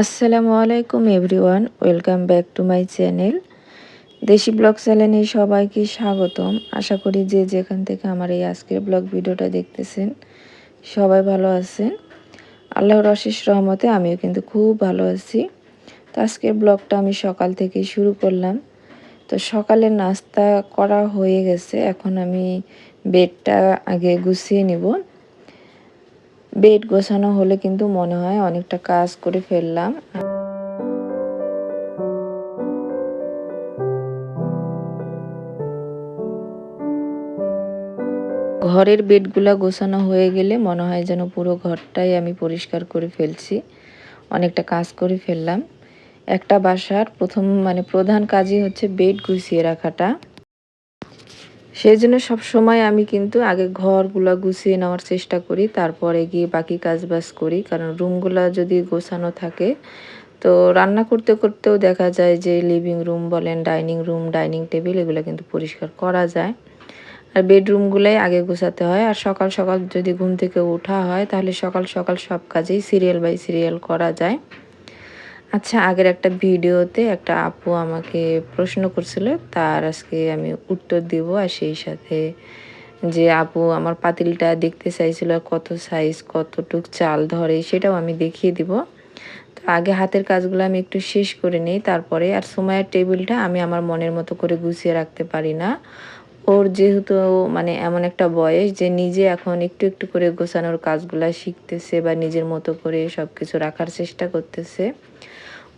আসসালামু আলাইকুম everyone, welcome back to my channel. Deshi blog চ্যানেলে সবাইকে স্বাগতম। আশা করি যে যেখান থেকে আমার এই আজকের ব্লগ ভিডিওটা দেখতেছেন, সবাই ভালো আছেন। আল্লাহর অশেষ রহমতে আমিও কিন্তু খুব ভালো আছি। তো আজকের ব্লগটা আমি সকাল থেকে শুরু করলাম। তো সকালে নাস্তা করা হয়ে গেছে, এখন আমি বেডটা আগে গুছিয়ে নিব। বেড গোছানো হলে কিন্তু মনে হয় অনেকটা কাজ করে ফেললাম। ঘরের বেডগুলা গোছানো হয়ে গেলে মনে হয় যেন পুরো ঘরটাই আমি পরিষ্কার করে ফেলছি, অনেকটা কাজ করে ফেললাম। একটা বাসার প্রথম মানে প্রধান কাজই হচ্ছে বেড গুছিয়ে রাখাটা। সেই জন্য সবসময় আমি কিন্তু আগে ঘরগুলো গুছিয়ে নেওয়ার চেষ্টা করি, তারপরে গিয়ে বাকি কাজবাজ করি। কারণ রুমগুলো যদি গোছানো থাকে, তো রান্না করতে করতেও দেখা যায় যে লিভিং রুম বলেন ডাইনিং রুম ডাইনিং টেবিল এগুলো কিন্তু পরিষ্কার করা যায়। আর বেডরুমগুলোই আগে গোছাতে হয়। আর সকাল সকাল যদি ঘুম থেকে ওঠা হয়, তাহলে সকাল সকাল সব কাজেই সিরিয়াল বাই সিরিয়াল করা যায়। আচ্ছা আগের একটা ভিডিওতে একটা আপু আমাকে প্রশ্ন করছিল, তার আজকে আমি উত্তর দিব আর সেই সাথে যে আপু আমার পাতিলটা দেখতে চাইছিল, কত সাইজ কতটুক চাল ধরে সেটাও আমি দেখিয়ে দিব। তো আগে হাতের কাজগুলো আমি একটু শেষ করে নিই, তারপরে আর সময়ের টেবিলটা আমি আমার মনের মতো করে গুছিয়ে রাখতে পারি না। ওর যেহেতু মানে এমন একটা বয়স যে নিজে এখন একটু একটু করে গোছানোর কাজগুলা শিখতেছে বা নিজের মতো করে সব কিছু রাখার চেষ্টা করতেছে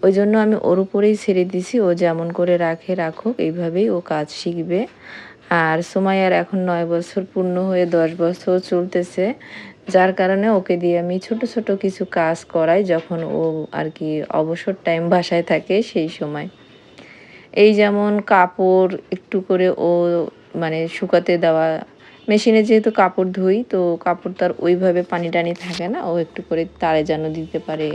ওই জন্য আমি ওর উপরেই ছেড়ে দিছি। ও যেমন করে রাখে, রাখুক, এইভাবেই ও কাজ শিখবে। আর আর এখন নয় বছর পূর্ণ হয়ে দশ বছর চলতেছে, যার কারণে ওকে দিয়ে আমি ছোট ছোট কিছু কাজ করাই যখন ও আর কি অবসর টাইম বাসায় থাকে সেই সময়। এই যেমন কাপড় একটু করে ও মানে শুকাতে দেওয়া মেশিনে যেহেতু কাপড় ধুই, তো কাপড় তার ওইভাবে পানি টানি থাকে না। ও একটু করে তারে যেন দিতে পারে।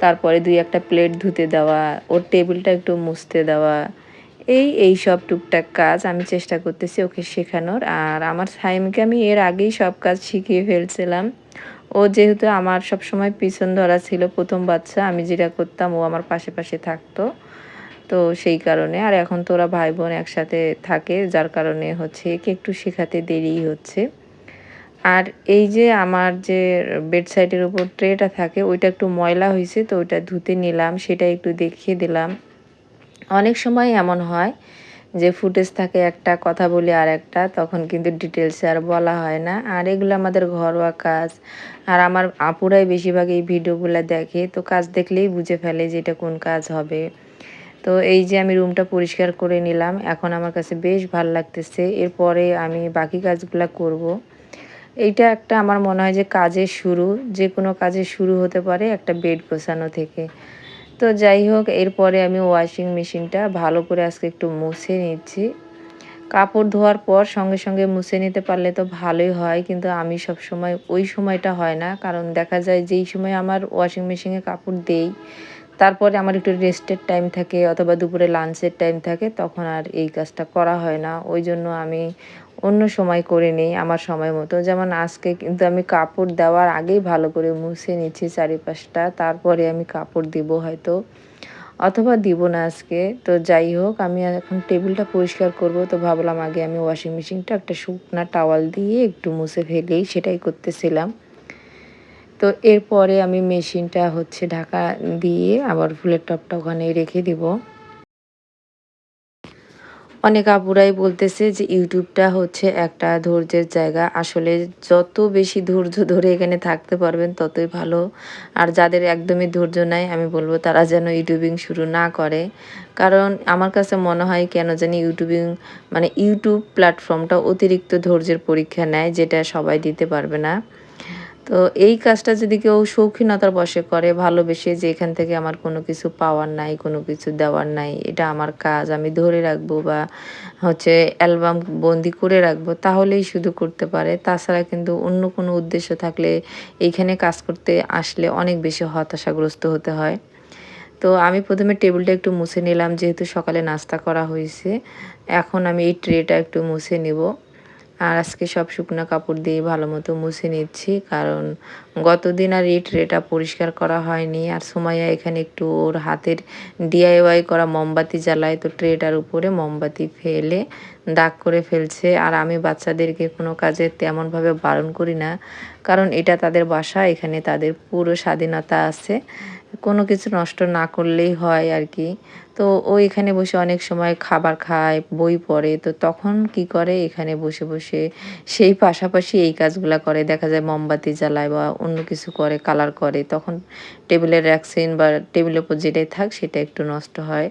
তারপরে দুই একটা প্লেট ধুতে দেওয়া, ওর টেবিলটা একটু মুছতে দেওয়া। এই এই সব টুকটাক কাজ আমি চেষ্টা করতেছি ওকে শেখানোর। আর আমার সাইমকে আমি এর আগেই সব কাজ শিখিয়ে ফেলছিলাম। ও যেহেতু আমার সব সময় পিছন ধরা ছিল প্রথম বাচ্চা, আমি যেটা করতাম ও আমার পাশে পাশে থাকতো। তো সেই কারণে। আর এখন তো ওরা ভাই বোন একসাথে থাকে, যার কারণে হচ্ছে একে একটু শেখাতে দেরিই হচ্ছে। আর এই যে আমার যে বেডসাইডের উপর ট্রেটা থাকে, ওইটা একটু ময়লা হয়েছে তো ওইটা ধুতে নিলাম, সেটা একটু দেখিয়ে দিলাম। অনেক সময় এমন হয় যে ফুটেজ থাকে একটা, কথা বলি আর একটা, তখন কিন্তু ডিটেলসে আর বলা হয় না। আর এগুলো আমাদের ঘরোয়া কাজ। আর আমার আপুরাই বেশিরভাগ এই ভিডিওগুলো দেখে, তো কাজ দেখলেই বুঝে ফেলে যে এটা কোন কাজ হবে। তো এই যে আমি রুমটা পরিষ্কার করে নিলাম, এখন আমার কাছে বেশ ভালো লাগতেছে। এরপরে আমি বাকি কাজগুলো করব। এইটা একটা আমার মনে হয় যে কাজের শুরু, যে কোনো কাজের শুরু হতে পারে একটা বেড গোছানো থেকে। তো যাই হোক, এরপরে আমি ওয়াশিং মেশিনটা ভালো করে আজকে একটু মুছে নিচ্ছি। কাপড় ধোয়ার পর সঙ্গে সঙ্গে মুছে নিতে পারলে তো ভালোই হয়, কিন্তু আমি সব সময় ওই সময়টা হয় না। কারণ দেখা যায় যেই সময় আমার ওয়াশিং মেশিনে কাপড় দেই তারপরে আমার একটু রেস্টের টাইম থাকে অথবা দুপুরে লাঞ্চের টাইম থাকে, তখন আর এই কাজটা করা হয় না। ওই জন্য আমি অন্য সময় করে নিই আমার সময় মতো। যেমন আজকে কিন্তু আমি কাপড় দেওয়ার আগেই ভালো করে মুছে নিচ্ছি চারিপাশটা, তারপরে আমি কাপড় দিব হয়তো, অথবা দিব না আজকে। তো যাই হোক, আমি এখন টেবিলটা পরিষ্কার করব। তো ভাবলাম আগে আমি ওয়াশিং মেশিনটা একটা শুকনা টাওয়াল দিয়ে একটু মুছে ফেলেই সেটাই করতেছিলাম। তো এরপরে আমি মেশিনটা হচ্ছে ঢাকা দিয়ে আবার ফুলের টপটা ওখানে রেখে দিব। অনেক আপুরাই বলতেছে যে ইউটিউবটা হচ্ছে একটা ধৈর্যের জায়গা। আসলে যত বেশি ধৈর্য ধরে এখানে থাকতে পারবেন ততই ভালো। আর যাদের একদমই ধৈর্য নাই, আমি বলব তারা যেন ইউটিউবিং শুরু না করে। কারণ আমার কাছে মনে হয় কেন জানি ইউটিউবিং মানে ইউটিউব প্ল্যাটফর্মটা অতিরিক্ত ধৈর্যের পরীক্ষা নেয়, যেটা সবাই দিতে পারবে না। তো এই কাজটা যদি কেউ শৌখিনতার বসে করে, ভালোবেসে যে এখান থেকে আমার কোনো কিছু পাওয়ার নাই, কোনো কিছু দেওয়ার নাই, এটা আমার কাজ, আমি ধরে রাখব বা হচ্ছে অ্যালবাম বন্দি করে রাখব, তাহলেই শুধু করতে পারে। তাছাড়া কিন্তু অন্য কোনো উদ্দেশ্য থাকলে এইখানে কাজ করতে আসলে অনেক বেশি হতাশাগ্রস্ত হতে হয়। তো আমি প্রথমে টেবিলটা একটু মুছে নিলাম, যেহেতু সকালে নাস্তা করা হয়েছে, এখন আমি এই ট্রেটা একটু মুছে নেব। আর আজকে সব শুকনো কাপড় দিয়ে ভালো মতো মুছে নিচ্ছি, কারণ গতদিন আর এই ট্রেটা পরিষ্কার করা হয়নি। আর সুমাইয়া এখানে একটু ওর হাতের ডিআইওয়াই করা মোমবাতি জ্বালায়, তো ট্রেটার উপরে মোমবাতি ফেলে দাগ করে ফেলছে। আর আমি বাচ্চাদেরকে কোনো কাজে তেমনভাবে বারণ করি না, কারণ এটা তাদের বাসা, এখানে তাদের পুরো স্বাধীনতা আছে। কোনো কিছু নষ্ট না করলেই হয় আর কি। তো ও এখানে বসে অনেক সময় খাবার খায়, বই পড়ে, তো তখন কি করে? এখানে বসে বসে সেই পাশাপাশি এই কাজগুলা করে। দেখা যায় মোমবাতি জ্বালায় বা অন্য কিছু করে, কালার করে, তখন টেবিলের র্যাকসিন বা টেবিলের উপর যেটাই থাক সেটা একটু নষ্ট হয়।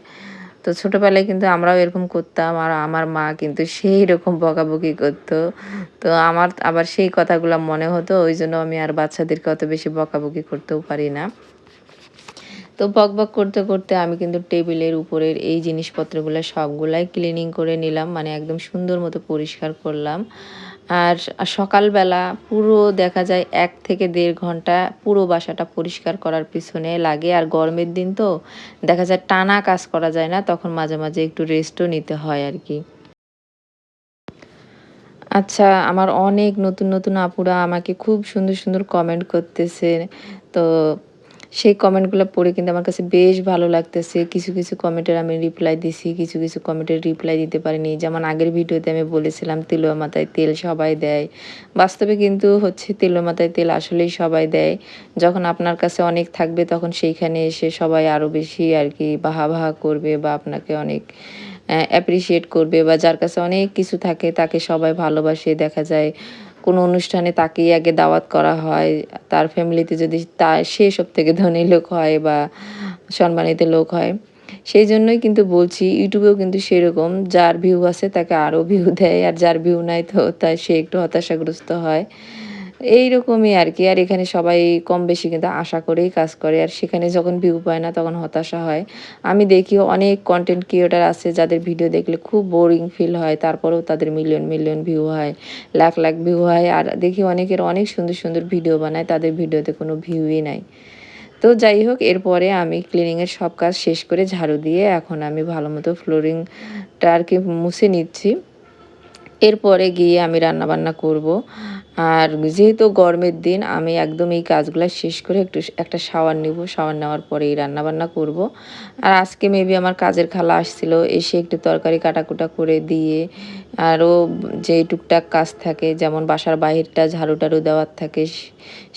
তো ছোটোবেলায় কিন্তু আমরাও এরকম করতাম আর আমার মা কিন্তু সেই রকম বকাবকি করতো। তো আমার আবার সেই কথাগুলো মনে হতো, ওই জন্য আমি আর বাচ্চাদেরকে অত বেশি বকাবকি করতেও পারি না। তো বক বক করতে করতে আমি কিন্তু টেবিলের উপরের এই জিনিসপত্রগুলো সবগুলাই ক্লিনিং করে নিলাম মানে একদম সুন্দর মতো পরিষ্কার করলাম। আর সকালবেলা পুরো দেখা যায় এক থেকে দেড় ঘণ্টা পুরো বাসাটা পরিষ্কার করার পিছনে লাগে, আর গরমের দিন তো দেখা যায় টানা কাজ করা যায় না, তখন মাঝে মাঝে একটু রেস্টও নিতে হয় আর কি। আচ্ছা আমার অনেক নতুন নতুন আপুরা আমাকে খুব সুন্দর সুন্দর কমেন্ট করতেছে। তো সেই কমেন্টগুলো পড়ে কিন্তু আমার কাছে বেশ ভালো লাগতেছে। কিছু কিছু কমেন্টের আমি রিপ্লাই দিছি, কিছু কিছু কমেন্টের রিপ্লাই দিতে পারিনি। যেমন আগের ভিডিওতে আমি বলেছিলাম তেলুয়া মাথায় তেল সবাই দেয়। বাস্তবে কিন্তু হচ্ছে তেলুয়া মাথায় তেল আসলেই সবাই দেয়। যখন আপনার কাছে অনেক থাকবে, তখন সেইখানে এসে সবাই আরও বেশি আর কি বাহা বাহা করবে বা আপনাকে অনেক অ্যাপ্রিসিয়েট করবে বা যার কাছে অনেক কিছু থাকে, তাকে সবাই ভালোবাসে। দেখা যায় কোনো অনুষ্ঠানে তাকেই আগে দাওয়াত করা হয়। তার ফ্যামিলিতে যদি তা, সে সব থেকে ধনী লোক হয় বা সম্মানিত লোক হয়। সেই জন্যই কিন্তু বলছি, ইউটিউবেও কিন্তু সেরকম, যার ভিউ আছে তাকে আরও ভিউ দেয়, আর যার ভিউ নাই তো, তাই সে একটু হতাশাগ্রস্ত হয়। এই রকমই আর কি আর এখানে সবাই কম বেশি কিন্তু আশা করেই কাজ করে। আর সেখানে যখন ভিউ পায় না তখন হতাশা হয়। আমি দেখি অনেক কন্টেন্ট ক্রিয়েটার আছে যাদের ভিডিও দেখলে খুব বোরিং ফিল হয়। তারপরেও তাদের মিলিয়ন মিলিয়ন ভিউ হয়, লাখ লাখ ভিউ হয়। আর দেখি অনেকের অনেক সুন্দর সুন্দর ভিডিও বানায়। তাদের ভিডিওতে কোনো ভিউই নাই। তো যাই হোক, এরপরে আমি ক্লিনিংয়ের সব কাজ শেষ করে ঝাড়ু দিয়ে এখন আমি ভালো মতো ফ্লোরিংটা আর কি মুছে নিচ্ছি। এরপরে গিয়ে আমি রান্না বান্না করব। আর যেহেতু গরমের দিন, আমি একদম এই কাজগুলো শেষ করে একটু একটা শাওয়ার নিব। শাওয়ার নেওয়ার পরে এই রান্নাবান্না করব। আর আজকে মেবি আমার কাজের খালা আসছিল, এসে একটু তরকারি কাটাকুটা করে দিয়ে আরও যে টুকটাক কাজ থাকে, যেমন বাসার বাহিরটা ঝাড়ু টাড়ু দেওয়ার থাকে,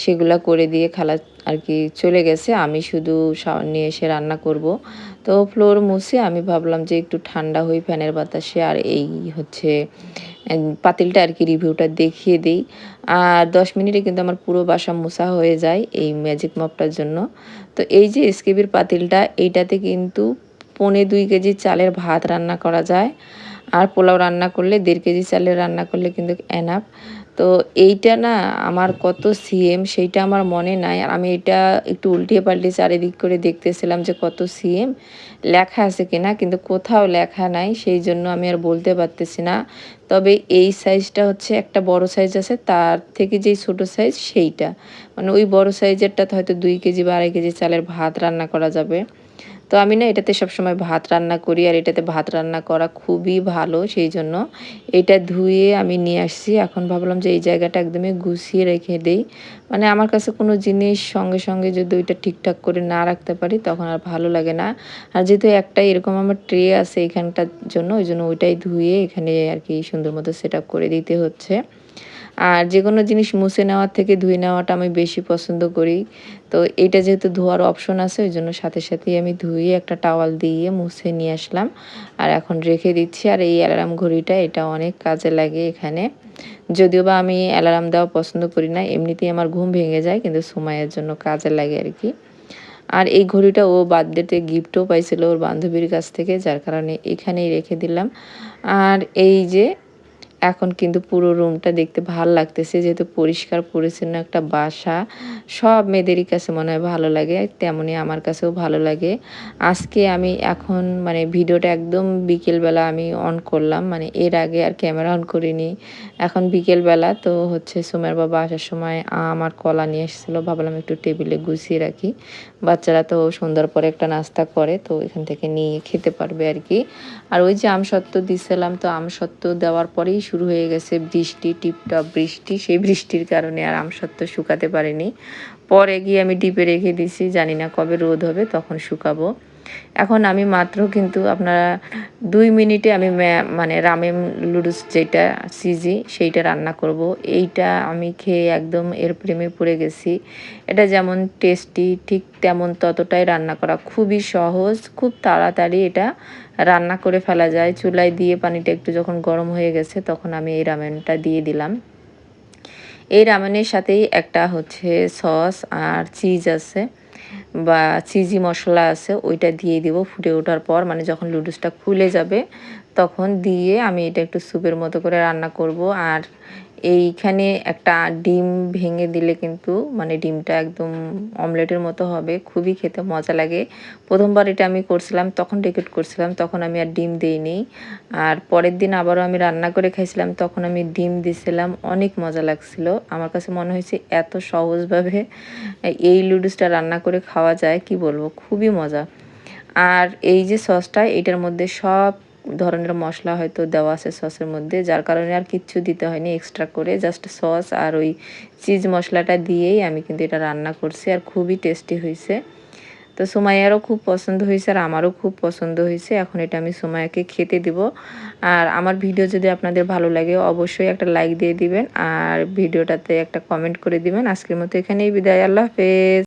সেগুলা করে দিয়ে খালা আর কি চলে গেছে। আমি শুধু নিয়ে এসে রান্না করব। তো ফ্লোর মুছে আমি ভাবলাম যে একটু ঠান্ডা হই ফ্যানের বাতাসে, আর এই হচ্ছে পাতিলটা আর কি রিভিউটা দেখিয়ে দিই। আর দশ মিনিটে কিন্তু আমার পুরো বাসা মোছা হয়ে যায় এই ম্যাজিক মপটার জন্য। তো এই যে এসকেবির পাতিলটা, এইটাতে কিন্তু পনে দুই কেজি চালের ভাত রান্না করা যায়। আর পোলাও রান্না করলে, দেড় কেজি চালের রান্না করলে কিন্তু এনাফ তো এইটা না আমার কত সিএম সেইটা আমার মনে নাই। আর আমি এটা একটু উল্টিয়ে পাল্টে চারিদিক করে দেখতেছিলাম যে কত সিএম লেখা আছে কিনা, কিন্তু কোথাও লেখা নাই, সেই জন্য আমি আর বলতে পারতেছি না। তবে এই সাইজটা হচ্ছে একটা বড় সাইজ আছে, তার থেকে যেই ছোট সাইজ সেইটা। মানে ওই বড় সাইজেরটাতে হয়তো দুই কেজি বা আড়াই কেজি চালের ভাত রান্না করা যাবে। তো আমি না এটাতে সবসময় ভাত রান্না করি, আর এটাতে ভাত রান্না করা খুবই ভালো, সেই জন্য এটা ধুয়ে আমি নিয়ে আসছি। এখন ভাবলাম যে এই জায়গাটা একদমই গুছিয়ে রেখে দিই। মানে আমার কাছে কোনো জিনিস সঙ্গে সঙ্গে যদি ওইটা ঠিকঠাক করে না রাখতে পারি, তখন আর ভালো লাগে না। আর যেহেতু একটাই এরকম আমার ট্রে আছে এখানটার জন্য, ওই জন্য ওইটাই ধুয়ে এখানে আর কি সুন্দর মতো সেট করে দিতে হচ্ছে। আর যে কোনো জিনিস মুছে নেওয়ার থেকে ধুয়ে নেওয়াটা আমি বেশি পছন্দ করি। তো এটা যেহেতু ধোয়ার অপশন আছে, ওই জন্য সাথে সাথেই আমি ধুয়ে একটা টাওয়াল দিয়ে মুছে নিয়ে আসলাম। আর এখন রেখে দিচ্ছি, আর এই অ্যালার্ম ঘড়িটা এটা অনেক কাজে লাগে এখানে। যদিও বা আমি অ্যালার্ম দেওয়া পছন্দ করি না, এমনিতেই আমার ঘুম ভেঙে যায়, কিন্তু সময়ের জন্য কাজে লাগে আর কি। আর এই ঘড়িটা ও বার্থডেতে গিফটও পাইছিল ওর বান্ধবীর কাছ থেকে, যার কারণে এখানেই রেখে দিলাম। আর এই যে এখন কিন্তু পুরো রুমটা দেখতে ভালো লাগতেছে, যেহেতু পরিষ্কার, পরিচ্ছন্ন একটা বাসা। সব মেয়েদেরই কাছে মনে হয় ভালো লাগে তেমনই আমার কাছেও ভালো লাগে। আজকে আমি এখন মানে ভিডিওটা একদম বিকেলবেলা আমি অন করলাম মানে এর আগে আর ক্যামেরা অন করিনি। এখন বিকেলবেলা, তো হচ্ছে সোমের বাবা আসার সময় আমার কলা নিয়ে এসেছিল, ভাবলাম একটু টেবিলে গুছিয়ে রাখি। বাচ্চারা তো সন্ধ্যার পরে একটা নাস্তা করে, তো এখান থেকে নিয়ে খেতে পারবে আর কি। আর ওই যে আমসত্ত্ব দিছিলাম, তো আমসত্ত্ব দেওয়ার পরেই শুরু হয়ে গেছে বৃষ্টি, টিপটপ বৃষ্টি। সেই বৃষ্টির কারণে আর আমসত্ত্ব শুকাতে পারিনি। পরে গিয়ে আমি ডিপে রেখে দিছি, জানি না কবে রোদ হবে, তখন শুকাবো। এখন আমি মাত্র কিন্তু আপনারা দুই মিনিটে আমি মানে রামেম লুডুস যেটা সিজি সেইটা রান্না করব। এইটা আমি খেয়ে একদম এর প্রেমে পড়ে গেছি। এটা যেমন টেস্টি, ঠিক তেমন ততটাই রান্না করা খুবই সহজ, খুব তাড়াতাড়ি এটা রান্না করে ফেলা যায়। চুলায় দিয়ে পানিটা একটু যখন গরম হয়ে গেছে তখন আমি এই রামেনটা দিয়ে দিলাম। এই রামেনের সাথেই একটা হচ্ছে সস আর চিজ আছে। বা চিজি মশলা আছে, ওইটা দিয়ে দিব। ফুটে ওঠার পর মানে যখন লুডুসটা খুলে যাবে, তখন দিয়ে আমি এটা একটু স্যুপের মতো করে রান্না করব। আর এইখানে একটা ডিম ভেঙে দিলে কিন্তু মানে ডিমটা একদম অমলেটের মতো হবে, খুবই খেতে মজা লাগে। প্রথমবার এটা আমি করছিলাম, তখন ডেকেট করছিলাম, তখন আমি আর ডিম দিইনি। আর পরের দিন আবারও আমি রান্না করে খাইছিলাম, তখন আমি ডিম দিছিলাম, অনেক মজা লাগছিল। আমার কাছে মনে হয়েছে এত সহজভাবে এই লুডুসটা রান্না করে খাওয়া যায়, কি বলব, খুবই মজা। আর এই যে সসটা, এটার মধ্যে সব ধরনের মশলা হয়তো দেওয়া আছে সসের মধ্যে, যার কারণে আর কিচ্ছু দিতে হয়নি এক্সট্রা করে জাস্ট সস আর ওই চিজ মশলাটা দিয়েই আমি কিন্তু এটা রান্না করছি আর খুবই টেস্টি হয়েছে। তো সোমাইয়ারও খুব পছন্দ হয়েছে আর আমারও খুব পছন্দ হয়েছে, এখন এটা আমি সুমাইয়াকে খেতে দিব। আর আমার ভিডিও যদি আপনাদের ভালো লাগে অবশ্যই একটা লাইক দিয়ে দিবেন আর ভিডিওটাতে একটা কমেন্ট করে দিবেন। আজকের মতো এখানেই বিদায়, আল্লাহ হাফেজ।